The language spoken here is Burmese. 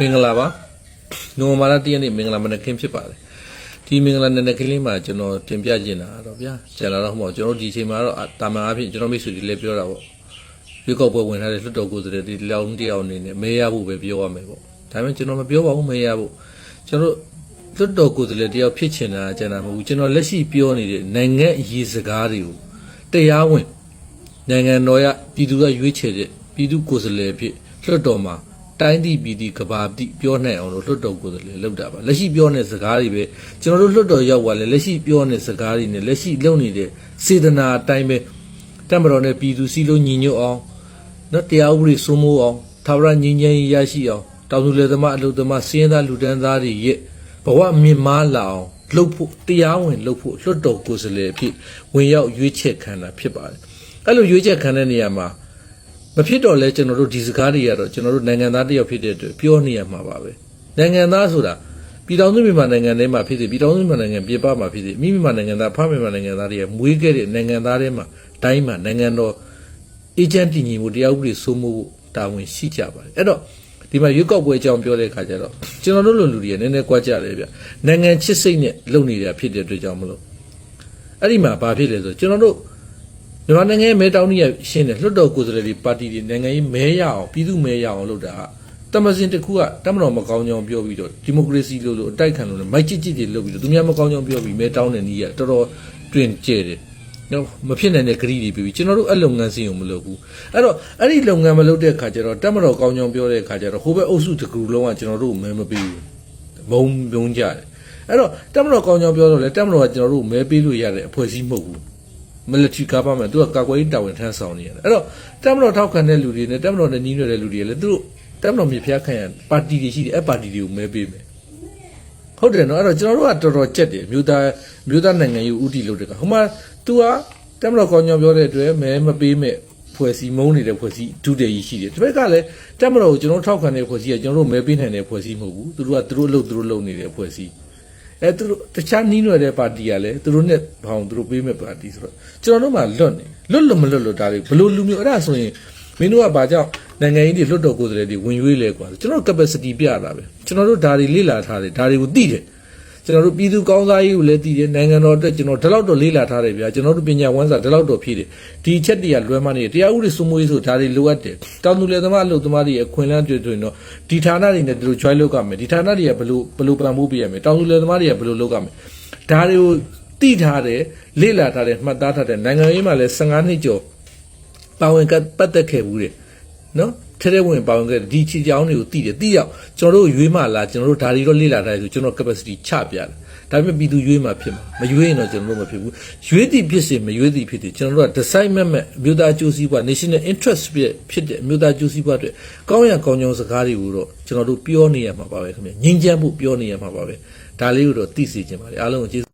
မင်္ဂလာပါနိုဝင်ဘာလ1ရက်နေ့မင်္ဂလာမနက်ခင်းဖြစ်ပါတယ်ဒီမင်္ဂလာနံနက်ခင်းလေးမှာကျွန်တော်တင်ပြချင်တာတော့ဗျာကျန်လာတော့မဟုတ်ကျွန်တော်ဒီအချိန်မှာတော့တာမန်အဖြစ်ကျွန်တော်မိတ်ဆွေတွေလည်းပြောတာပေါ့ရွေးကောက်ပွဲဝင်ထားတဲ့လွှတ်တော်ကိုယ်စားလှယ်ဒီလောင်းတယောက်အနေနဲ့မဲရဖို့ပဲပြောရမယ်ပေါ့ဒါပေမဲ့ကျွန်တော်မပြောပါဘူးမဲရဖို့ကျွန်တော်လွှတ်တော်ကိုယ်စားလှယ်တယောက်ဖြစ်ချင်တာကျန်တာမဟုတ်ဘူးကျွန်တော်လက်ရှိပြောနေတဲ့နိုင်ငံအရေးစကားတွေကိုတရားဝင်နိုင်ငံတော်ရပြည်သူကရွေးချယ်တဲ့ပြည်သူကိုယ်စားလှယ်ဖြစ်လွှတ်တော်မှာ တိုင်းပြည်ပြည်ဒီကဘာတိပြောနိုင်အောင်လို့လွှတ်တော်ကိုယ်စားလှယ်လုပ်တာပါလက်ရှိပြောနေတဲ့စကားတွေပဲကျွန်တော်တို့လွှတ်တော်ရောက်သွားလဲလက်ရှိပြောနေတဲ့စကားတွေနဲ့လက်ရှိလုပ်နေတဲ့စေတနာအတိုင်းပဲတမတော်နဲ့ပြည်သူစီလုံးညီညွတ်အောင်နော်တရားဥပဒေစိုးမိုးအောင်သာဝရငြိမ်းချမ်းရေးရရှိအောင်တောင်သူလယ်သမားအလုပ်သမားစင်းသားလူတန်းသားတွေရဲ့ဘဝမြင့်မားလာအောင်လှုပ်ဖို့တရားဝင်လှုပ်ဖို့လွှတ်တော်ကိုယ်စားလှယ်အဖြစ်ဝင်ရောက်ရွေးချယ်ခံတာဖြစ်ပါတယ်အဲ့လိုရွေးချယ်ခံတဲ့နေရာမှာ မဖြစ်တော့လဲကျွန်တော်တို့ဒီစကားတွေကတော့ကျွန်တော်တို့နိုင်ငံသားတစ်ယောက်ဖြစ်တဲ့အတွက်ပြောနေရမှာပါပဲနိုင်ငံသားဆိုတာပြည်တော်စုမြန်မာနိုင်ငံထဲမှာဖြစ်စေပြည်တော်စုမြန်မာနိုင်ငံပြည်ပမှာဖြစ်စေမိမိမြန်မာနိုင်ငံသားဖမ်းမြန်မာနိုင်ငံသားတွေကမွေးခဲ့တဲ့နိုင်ငံသားတွေမှာတိုင်းမှာနိုင်ငံတော်အေဂျင့်တည်ငြိမ်မှုတရားဥပဒေစိုးမိုးဖို့တာဝန်ရှိကြပါတယ်အဲ့တော့ဒီမှာရွေးကောက်ပွဲအကြောင်းပြောတဲ့အခါကျတော့ကျွန်တော်တို့လိုလူတွေကနည်းနည်းကြွားကြတယ်ဗျနိုင်ငံချစ်စိတ်နဲ့လုပ်နေတာဖြစ်တဲ့အတွက်ကြောင့်မလို့အဲ့ဒီမှာဘာဖြစ်လဲဆိုကျွန်တော်တို့ မြန်မာနိုင်ငံရဲ့မဲတောင်းကြီးရရှင်းတယ်လွှတ်တော်ကိုယ်စားလှယ်တွေပါတီတွေနိုင်ငံရေးမဲရအောင်ပြည်သူမဲရအောင်လုပ်တာကတမစင်တစ်ခုကတမတော်မကောင်းကြောင်ပြောပြီးတော့ဒီမိုကရေစီလို့လို့အတိုက်ခံလို့လည်းမိုက်ကြစ်ကြစ်တွေလုပ်ပြီးတော့သူများမကောင်းကြောင်ပြောပြီးမဲတောင်းတဲ့နည်းကတော်တော်တွင်ကျဲတယ်နော်မဖြစ်နိုင်တဲ့ဂရီတွေပြီးပြီကျွန်တော်တို့အဲ့လုပ်ငန်းစဉ်ကိုမလုပ်ဘူးအဲ့တော့အဲ့ဒီလုပ်ငန်းမလုပ်တဲ့ခါကျတော့တမတော်ကောင်းကြောင်ပြောတဲ့ခါကျတော့ဟိုဘက်အုပ်စုတစ်ခုလုံးကကျွန်တော်တို့မဲမပေးဘူးဘုံဘုံကြတယ်အဲ့တော့တမတော်ကောင်းကြောင်ပြောတော့လေတမတော်ကကျွန်တော်တို့မဲပေးလို့ရတဲ့အဖွဲ့အစည်းမဟုတ်ဘူး military government သူကကာကွယ်ရေးတာဝန်ထမ်းဆောင်နေရတယ်အဲ့တော့တပ်မတော်ထောက်ခံတဲ့လူတွေနဲ့တပ်မတော်နဲ့ညီးညွတ်တဲ့လူတွေလည်းသူတို့တပ်မတော်မြေဖျားခံရပါတီတွေရှိတယ်အဲ့ပါတီတွေကိုမဲပေးမယ်ဟုတ်တယ်နော်အဲ့တော့ကျွန်တော်တို့ကတော်တော်ကြက်တယ်မြို့သားမြို့သားနိုင်ငံရေးဥတီလုပ်တဲ့ကဟိုမှာ तू ကတပ်မတော်ကောင်းကြောင်ပြောတဲ့အတွက်မဲမပေးမဲ့ဖွဲ့စည်းမုန်းနေတဲ့ဖွဲ့စည်းဒုတည်ကြီးရှိတယ်ဒီဘက်ကလည်းတပ်မတော်ကိုကျွန်တော်ထောက်ခံတဲ့ဖွဲ့စည်းကကျွန်တော်တို့မဲပေးနိုင်တဲ့ဖွဲ့စည်းမဟုတ်ဘူးသူတို့ကသူတို့အလုပ်သူတို့လုပ်နေတဲ့ဖွဲ့စည်း အဲသူတို့တခြားနီးနွယ်တဲ့ပါတီကလည်းသူတို့နဲ့ဘောင်သူတို့ပေးမဲ့ပါတီဆိုတော့ကျွန်တော်တို့မှလွတ်နေလွတ်လို့မလွတ်လို့ဒါတွေဘလို့လူမျိုးအဲ့ဒါဆိုရင်မင်းတို့ကဘာကြောင့်နိုင်ငံရေးတွေလွတ်တော်ကိုယ်စားလှယ်တွေဝင်ရွေးလဲကွာကျွန်တော်တို့ capacity ပြတာပဲကျွန်တော်တို့ဒါတွေလေ့လာထားတယ်ဒါတွေကိုသိတယ် ကျွန်တော်တို့ပြည်သူကောင်းစားရေးကိုလည်းသိတယ်နိုင်ငံတော်အတွက်ကျွန်တော်ဒီလောက်တော့လေ့လာထားတယ်ဗျာကျွန်တော်တို့ပညာဝန်းစာဒီလောက်တော့ဖြည့်တယ်ဒီချက်တွေကလွဲမနေတရားဥပဒေစိုးမိုးရေးဆိုဒါတွေလိုအပ်တယ်တောင်သူလယ်သမားအလုပ်သမားတွေအခွင့်အလမ်းတွေ့တွေ့တော့ဒီဌာနတွေနဲ့ဒီလို join လုပ်ရမယ်ဒီဌာနတွေကဘယ်လိုဘယ်လိုပံ့ပိုးပေးရမယ်တောင်သူလယ်သမားတွေကဘယ်လိုလုပ်ရမယ်ဒါတွေကိုသိထားတယ်လေ့လာထားတယ်မှတ်သားထားတယ်နိုင်ငံရေးမှာလည်း15နှစ်ကျော်ပါဝင်ကပတ်သက်ခဲ့ဘူးတယ်နော် ထဲထဲဝင်ပါဝင်ခဲ့ဒီချီကြောင်းတွေကိုသိတယ်သိရောက်ကျွန်တော်တို့ရွေးမှလားကျွန်တော်တို့ဒါတွေတော့လေ့လာထားတယ်ဆိုကျွန်တော် capacity ချပြတယ်ဒါပေမဲ့ပြည်သူရွေးမှဖြစ်မှာမရွေးရင်တော့ကျွန်တော်တို့မဖြစ်ဘူးရွေးသည်ဖြစ်စေမရွေးသည်ဖြစ်စေကျွန်တော်တို့က decide မဲ့မဲ့အမျိုးသားအကျိုးစီးပွား national interest ဖြစ်ဖြစ်တဲ့အမျိုးသားအကျိုးစီးပွားအတွက်ကောင်းရကောင်းကြောင်းစကားတွေကိုတော့ကျွန်တော်တို့ပြောနေရမှာပါပဲခင်ဗျငြင်းချမ်းဖို့ပြောနေရမှာပါပဲဒါလေးကိုတော့သိစေချင်ပါတယ်အားလုံးကိုကျေးဇူး